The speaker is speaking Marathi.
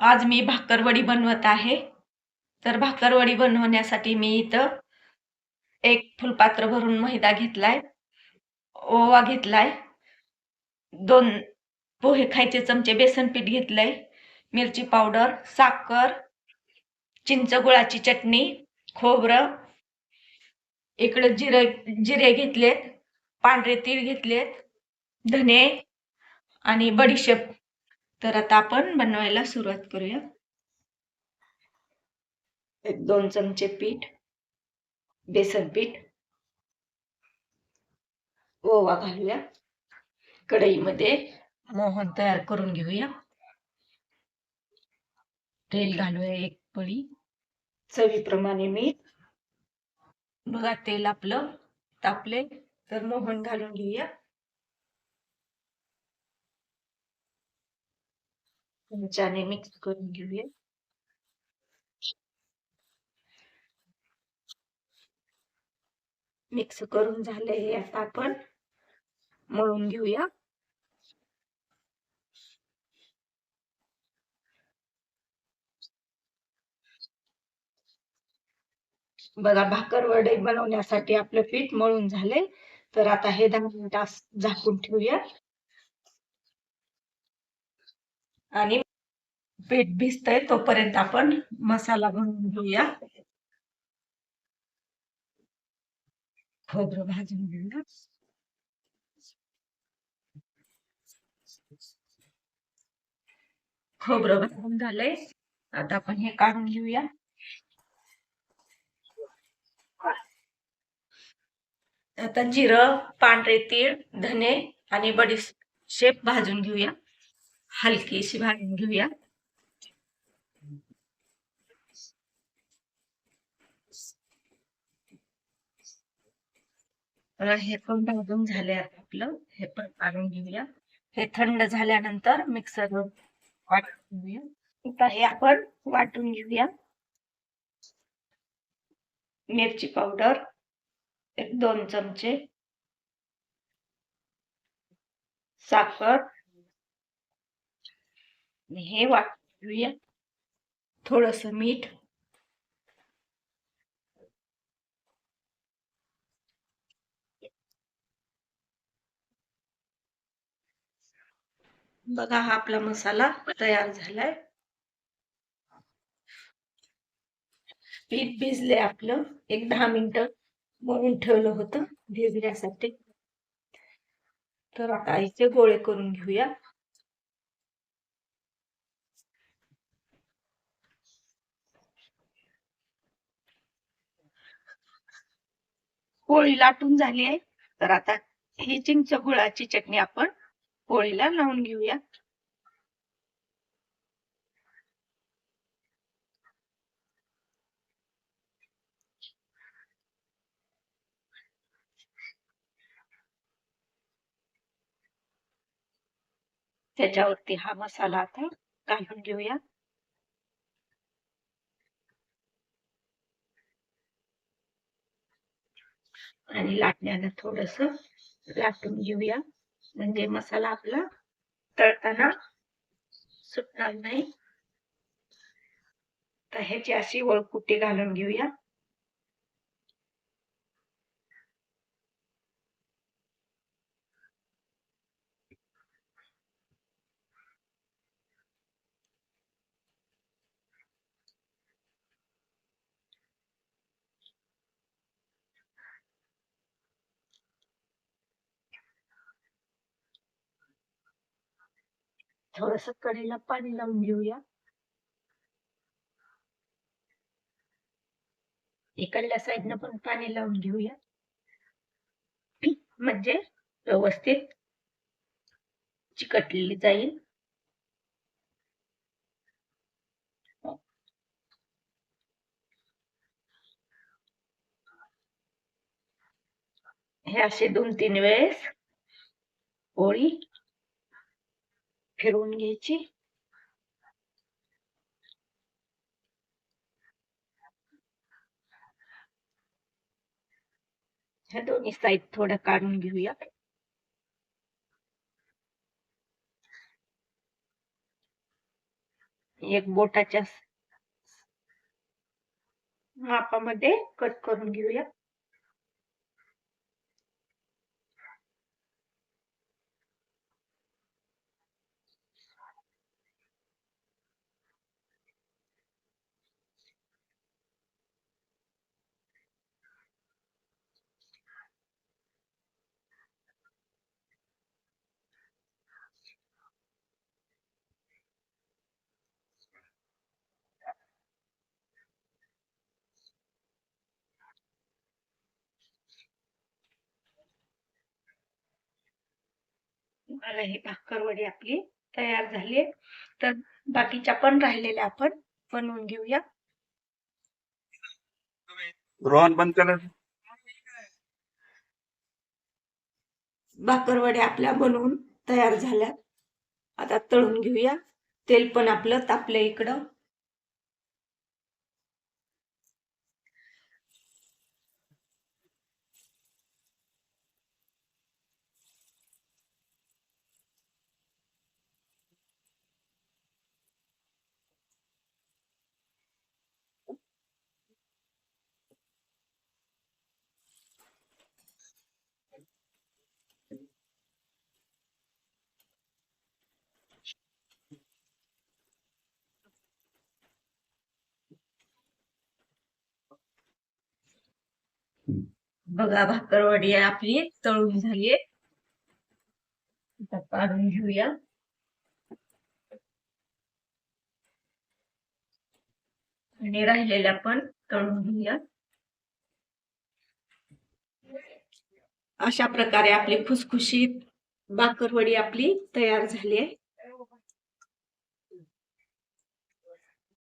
आज मी भाकरवडी बनवत आहे. तर भाकरवडी बनवण्यासाठी मी इथं एक फुलपात्र भरून मैदा घेतलाय ओवा घेतलाय दोन पोहे खायचे चमचे बेसन पीठ घेतलंय मिरची पावडर साखर चिंच गुळाची चटणी खोबरं इकडं जिरे जिरे घेतलेत पांढरे तीळ घेतलेत धने आणि बडीशेप तर आता आपण बनवायला सुरुवात करूया. एक दोन चमचे पीठ बेसन पीठ ओवा घालूया. कढईमध्ये मोहन तयार करून घेऊया. तेल घालूया एक पळी. चवीप्रमाणे मीठ. बघा तेल आपलं तापले तर मोहन घालून घेऊया. चमच्याने मिक्स करून घेऊया मिक्स करून झाले हे आता आपण मळून घेऊया बघा भाकर वडे बनवण्यासाठी आपलं पीठ मळून झाले. तर आता हे दहा मिनिट झाकून ठेवूया. आणि पीठ भिजतंय तोपर्यंत आपण मसाला बनवून घेऊया. खोबरं भाजून घेऊया. खोबरं भाजून झालंय. आता आपण हे काढून घेऊया. आता जिरं पांढरे तीळ धने आणि बडीशेप भाजून घेऊया. हलकीशी भाजून घेऊया. हे पण भाजून झाले आता आपलं. हे पण काढून घेऊया. हे थंड झाल्यानंतर मिक्सर वाटून घेऊया. आता हे आपण वाटून घेऊया. मिरची पावडर एक दोन चमचे. साखर. हे वाटूया. थोडस मीठ. बघा हा आपला मसाला तयार झालाय. पीठ भिजले आपलं. एक दहा मिनिट म्हणून ठेवलं होतं भिजण्यासाठी. तर आता आईचे गोळे करून घेऊया. पोळी लाटून झाली आहे. तर आता ही चिंच गुळाची चटणी आपण पोळीला लावून घेऊया. त्याच्यावरती हा मसाला आता घालून घेऊया. आणि लाटण्यानं थोडस लाटून घेऊया. म्हणजे मसाला आपला तळताना सुटणार नाही. तर ह्याची अशी वळकुटी घालून घेऊया. थोडस कडेला पाणी लावून घेऊया. इकडल्या साईडनं पण पाणी लावून घेऊया. म्हणजे व्यवस्थित चिकटलेली जाईल. हे असे दोन तीन वेळेस पोळी फिरवून घ्यायची ह्या दोन्ही साईड थोडं काढून घेऊया एक बोटाच्या मापामध्ये कट करून घेऊया मला ही भाकरवडी आपली तयार झाली. तर बाकीच्या पण राहिलेल्या आपण बनवून घेऊया. रोहन बंद कर. भाकरवड्या आपल्या बनवून तयार झाल्यात. आता तळून घेऊया. तेल पण आपलं तापलं इकडं. बघा भाकरवडी आपली. तळून झालीये आता काढून घेऊया. आणि राहिलेल्या पण तळून घेऊया. अशा प्रकारे आपली खुसखुशीत भाकरवडी आपली तयार झाली आहे.